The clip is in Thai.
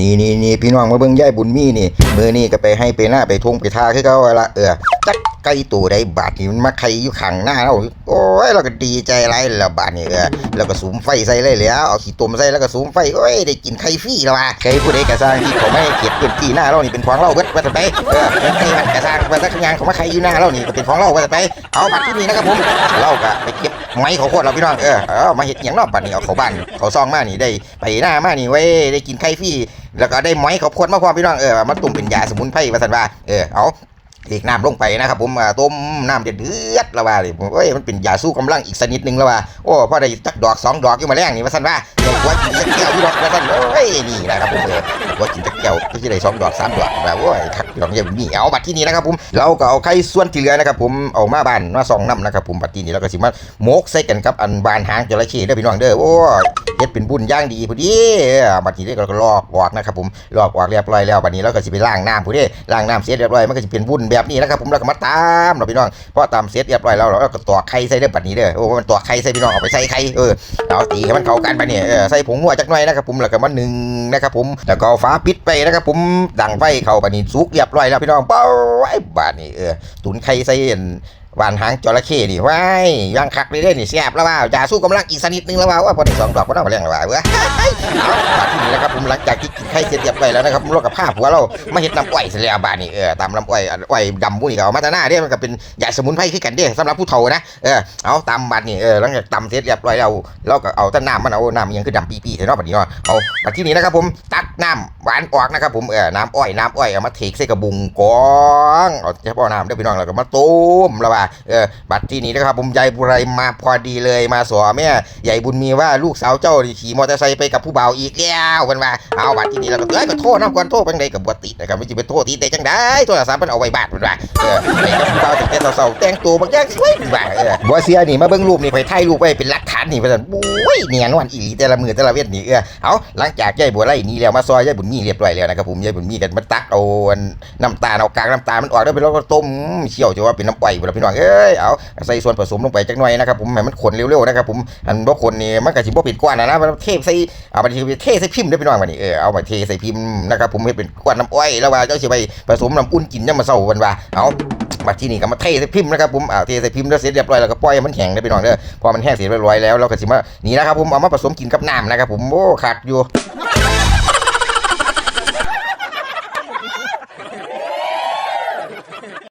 นี่นี่นี่พี่น้องมาเบิ่งยายบุญมีนี่มือนี่ก็ไปให้ไปหน้าไปทงไปทาคือเขาละเออจักไก่ตัวใดบาดนี่มันมาไข่อยู่ข้างหน้าเราโอ้ยเราก็ดีใจไรละบาดนี่เออแล้วก็สูมไฟใส่เลยแล้วเอาขี้ตมใส่แล้วก็สูมไฟโอ้ยได้กินไข่ฟรีแล้วว่ะไข่ผู้ใดกระสร้างที่เขาไม่เก็บพื้นที่หน้าเรานี่เป็นของเราเบิดว่าจะไปเออเป็นไข่มันกระสร้างว่าสักอย่างเขามาไข่อยู่หน้าเรานี่ก็เป็นของเราว่าจะไปเอาบัตรที่นี่นะครับผมเราก็ไปเก็บไม้เขาโคตรเราพี่น้องเออเอามาเห็ดอย่างนอกบัตรนี่เอาเขาบ้านเขาซองมานี่ได้ไปหน้ามานี่ไว้ยได้กินไข่ฟรี แล้วก็ได้ไม้เขาพดมาพร้อมพี่น้องเออมาตุ่มเป็นยาสมุนไพรมาสันว่าเออเอา เอกน้ำลงไปนะครับผมต้มน้ำเดือดแล้วว่าดิผมเอ้ยมันเป็นยาสู้กำลังอีกสนิดหนึงแล้วว่าโอ้พอได้จักดอกสองดอกอยู่มาแรงนี่ว่าสันว่าเดี๋ยวหัวกินจักแก้วพี่ดอกว่าสันโอ้ยนี่นะครับผมเออหัวกินจักแก้วก็จะได้สองดอกสามดอกว่าโอ้ยคักดอกอย่างนี้เอาบัตรที่นี่นะครับผมเราก็เอาไข่ส่วนที่เหลือนะครับผมเอามาบ้านมาซองน้ำนะครับผมบัตรที่นี้เราก็สิมาโมกใส่กันครับอันบานหางจระเข้เด้อพี่น้องเด้อโอ้ยเฮ็ดเป็นบุญย่างดีพอดีบัดนี้เราก็ลอกออกนะครับผมลอกออกเรียบร้อยแล้วบัดนี้เราก็สิไปล้างน้ำผู้เด้ล้างน้ำเสร็จเรียบร้อยมันก็สิเป็นบุญแบบนี้นะครับผมเราก็มาตามเราพี่น้องเพราะตามเสร็จเรียบร้อยแล้วเราก็ตัวไข่ใส่ได้อบัดนี้เด้อโอ้มันตัวไข่ใส่พี่น้องเอาไปใส่ไข่เออเอาตีให้มันเข้ากันไปเนี่ยใส่ผงนัวจักหน่อยนะครับผมแล้วก็มาหนึ่งนะครับผมแล้วก็ฟ้าปิดไปนะครับผมดังไฟเข้าบัดนี้สุกเรียบร้อยแล้วพี่น้องเป้าไอ้บาดนี้เออตุนไข่ใส่อันวานหางจระเข้นี่ว้ายย่างคักเลยเด้นี่แซ่บแล้วว่าอย่าสู้กำลังอีกสักนิดนึงแล้วว่าว่าพอได้สองดอกก็ต้องมาเลี้ยงแล้วว่าเว้ยเอาบาดที่นี่นะครับผมหลังจากที่กินไข่เสร็จเรียบร้อยแล้วนะครับผมเรากับผ้าผัวเรามาเห็ดน้ำอ้อยเสร็จแล้วบาดนี่เออตามน้ำอ้อยอ้อยดำพวกนี้ก็เอามาตาหน้าเด้มันก็เป็นยาสมุนไพรคือกันเด้สำหรับผู้เฒ่านะเออเอาตามบาดนี่เออหลังจากตำเสร็จเรียบร้อยแล้วเราก็เอาต่น้ำมันเอาน้ำมันยังคือดำปีๆเห็นเนาะบาดนี้เนาะเอาบาดที่นี้นะครับผมตัก น้ำหวานออกนะครับผมเออน้ำอ้อยน้ำอ้อยเอามาเทใส่กระบุงกองเอาเฉพาะน้ำเด้พี่น้องแล้วก็มาต้มแล้วว่าเออบัตรที่นี้นะครับผมยายบุไรมาพอดีเลยมาสอแม่ใหญ่บุญมีว่าลูกสาวเจ้าขี่มอเตอร์ไซค์ไปกับผู้บ่าวอีกแล้วกันว่าเอาบัตรที่นี้แล้วก็เอ้ยก็โทษน้ำก่อนโทษเป็นไงกับบัติดนะครับไม่ใช่เป็นโทษทีแต่จังได้โทรศัพท์มันเอาไว้บาดมันว่าเออไปกับผู้บ่าวแต่งแต่เศร้าแต่งตัวบางอย่างสวยมันว่าเออบัวเสียนี่มาเบิ่งรูปนี่ไปถ่ายรูปไว้เป็นหลักฐาน นี่เพื่อนบุ้ยเนียนวันอีแต่ละมือแต่ละเวทนี่เออเอาหลังจากยายบัวไล่นี่แล้วมาซอยยายบุญมีเรียบร้อยแล้วนะครับผมยายบุญมีกันมาตักเอาน้ำตาลเอากากน้ำตาลมันออกแล้วไปแล้วก็ต้มเชี่ยวจะว่าเป็นน้ำอ้อยเวลาพี่น้องเอ้ยเอาใส่ส่วนผสมลงไปจักหน่อยนะครับผมให้มันขนเร็วๆนะครับผมอันบ่ขนนี่มันก็สิบ่เป็นก้อนนะนะมันเทใส่เอาไปเทใส่พิมพ์เด้พี่น้องบัดนี้เออเอาไปเทใส่พิมพ์นะครับผมเฮ็ดเป็นก้อนน้ำอ้อยแล้วว่าเจ้าสิไปผสมน้ำอุ่นกินยามมื้อเช้าวันว่าเอา บัดที่นี่ก็มาเทใส่พิมพ์นะครับผมเอาเทใส่พิมพ์แล้วเสร็จเรียบร้อยแล้วก็ปล่อยให้มันแห้งได้ไปหน่อยเด้อพอมันแห้งเสร็จเรียบร้อยแล้วเราก็สิมานี่นะครับผมเอามาผสมกินกับน้ำนะครับผมโอ้ขาดอยู่